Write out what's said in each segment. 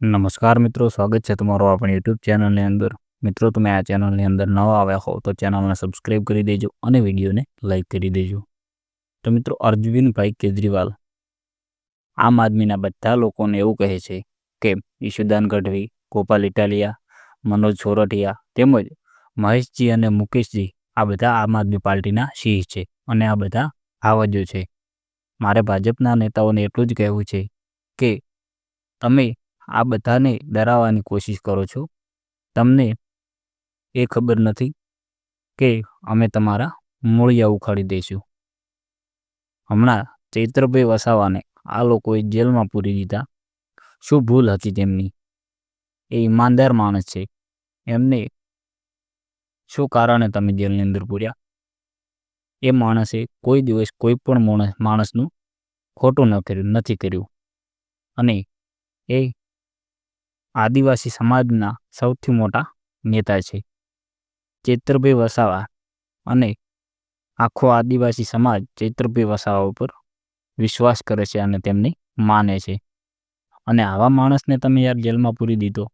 નમસ્કાર મિત્રો, સ્વાગત છે તમારું આપણી યુટ્યુબ ચેનલની અંદર. મિત્રો, તમે આ ચેનલની અંદર નવા આવ્યા હો તો ચેનલને સબસ્ક્રાઈબ કરી દેજો અને વિડીયોને લાઇક કરી દેજો. તો મિત્રો અરવિંદભાઈ કેજરીવાલ, આમ આદમીના બધા લોકોને એવું કહે છે કે ઈશુદાન ગઢવી, ગોપાલ ઇટાલિયા, મનોજ છોરઠિયા તેમજ મહેશજી અને મુકેશજી આ બધા આમ આદમી પાર્ટીના સિંહ છે અને આ બધા આવજો છે. મારે ભાજપના નેતાઓને એટલું જ કહેવું છે કે તમે આ બધાને ડરાવવાની કોશિશ કરો છો? તમને એ ખબર નથી કે અમે તમારા મૂળિયા ઉખાડી દઈશું. હમણાં ચૈત્રભાઈ વસાવાને આ લોકોએ જેલમાં પૂરી દીધા. શું ભૂલ હતી તેમની? એ ઈમાનદાર માણસ છે. એમને શું કારણે તમે જેલની અંદર પૂર્યા? એ માણસે કોઈ દિવસ કોઈ પણ માણસનું ખોટું ન કર્યું, નથી કર્યું. અને એ આદિવાસી સમાજના સૌથી મોટા નેતા છે. ચૈત્રભાઈ વસાવા અને આખો આદિવાસી સમાજ ચૈત્રભાઈ વસાવા ઉપર વિશ્વાસ કરે છે અને તેમને માને છે. અને આવા માણસને તમે યાર જેલમાં પૂરી દીધો.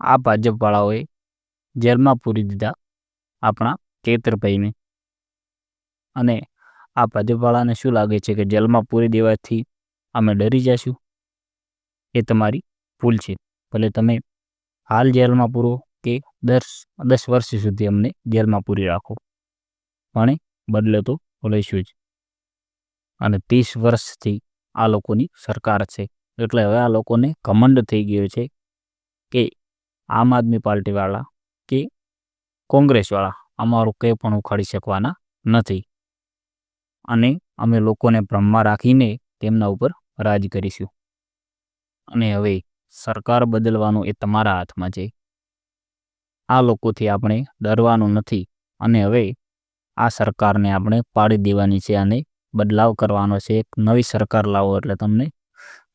આ ભાજપવાળાઓએ જેલમાં પૂરી દીધા આપણા ચૈત્રભાઈને. અને આ ભાજપવાળાને શું લાગે છે કે જેલમાં પૂરી દેવાથી અમે ડરી જશું. એ તમારી ભૂલ છે. ભલે તમે હાલ જેલમાં પૂરો કે દસ દસ વર્ષ સુધી અમને જેલમાં પૂરી રાખો. પણ બદલે તો લઈશું જ. અને ત્રીસ વર્ષથી આ લોકોની સરકાર છે. એટલે હવે આ લોકોને ઘમંડ થઈ ગયો છે કે આમ આદમી પાર્ટીવાળા કે કોંગ્રેસવાળા અમારું કંઈ પણ ઉખાડી શકવાના નથી. અને અમે લોકોને ભ્રમમાં રાખીને તેમના ઉપર રાજ કરીશું. અને હવે સરકાર બદલવાનું એ તમારા હાથમાં છે. આ લોકોથી આપણે ડરવાનું નથી. અને હવે આ સરકારને આપણે પાડી દેવાની છે અને બદલાવ કરવાનો છે. એક નવી સરકાર લાવો એટલે તમને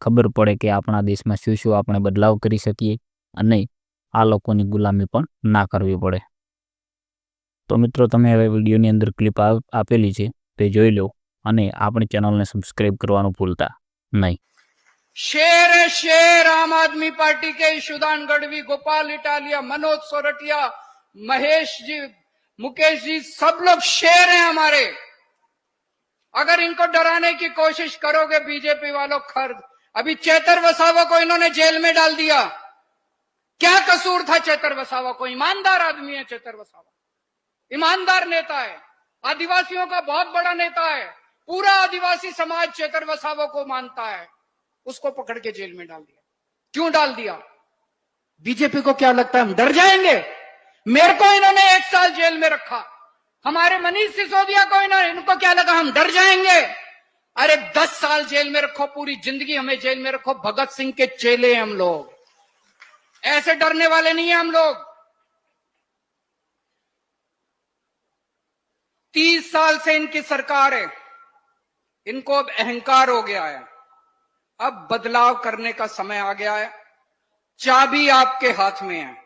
ખબર પડે કે આપણા દેશમાં શું શું આપણે બદલાવ કરી શકીએ અને આ લોકોની ગુલામી પણ ના કરવી પડે. તો મિત્રો, તમે હવે વિડીયોની અંદર ક્લિપ આપેલી છે તે જોઈ લો અને આપણી ચેનલને સબસ્ક્રાઇબ કરવાનું ભૂલતા. નહીં शेर है शेर, आम आदमी पार्टी के ईशुदान गढ़वी, गोपाल, इटालिया, मनोज सोरठिया, महेश जी, मुकेश जी, सब लोग शेर हैं हमारे। अगर इनको डराने की कोशिश करोगे बीजेपी वालों, खर्द। अभी चेतर वसावा को इन्होंने जेल में डाल दिया। क्या कसूर था चेतर वसावा को? ईमानदार आदमी है चेतर वसावा। ईमानदार नेता है। आदिवासियों का बहुत बड़ा नेता है। पूरा आदिवासी समाज चेतर वसावा को मानता है, उसको पकड़ के जेल में डाल दिया। क्यों डाल दिया? बीजेपी को क्या लगता है हम डर जाएँगे? मेरे को इन्होंने एक साल जेल में रखा। हमारे मनीष सिसोदिया को इन्होंने, इनको क्या लगा हम डर जाएँगे? अरे दस साल जेल में रखो, पूरी ज़िंदगी हमें जेल में रखो। भगत सिंह के चेले हम लोग। ऐसे डरने वाले नहीं है हम लोग। तीस साल से इनकी सरकार है। इनको अब अहंकार हो गया है अब बदलाव करने का समय आ गया है चाबी आपके हाथ में है